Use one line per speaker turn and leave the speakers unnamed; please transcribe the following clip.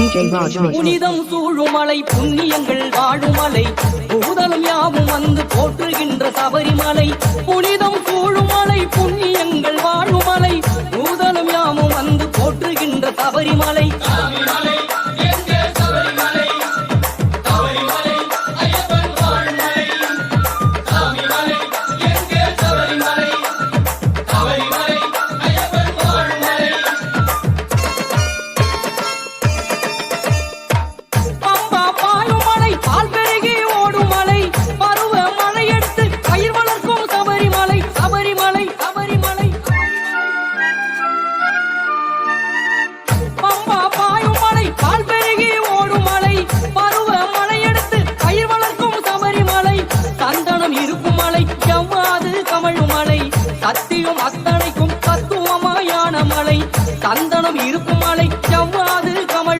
புனிதம் சூழுமலை புண்ணியங்கள் வாழுமலை பூதலம் யாவும் வந்து போற்றுகின்ற சபரிமலை. புனிதம் சூழுமலை புண்ணியங்கள் வாழுமலை பூதலம் யாவும் வந்து போற்றுகின்ற சபரிமலை. கமழும் மலை சத்தியம் அத்தனைக்கும் தத்துவமாயான மலை. சந்தனம் இருக்கும் மலை செவ்வாது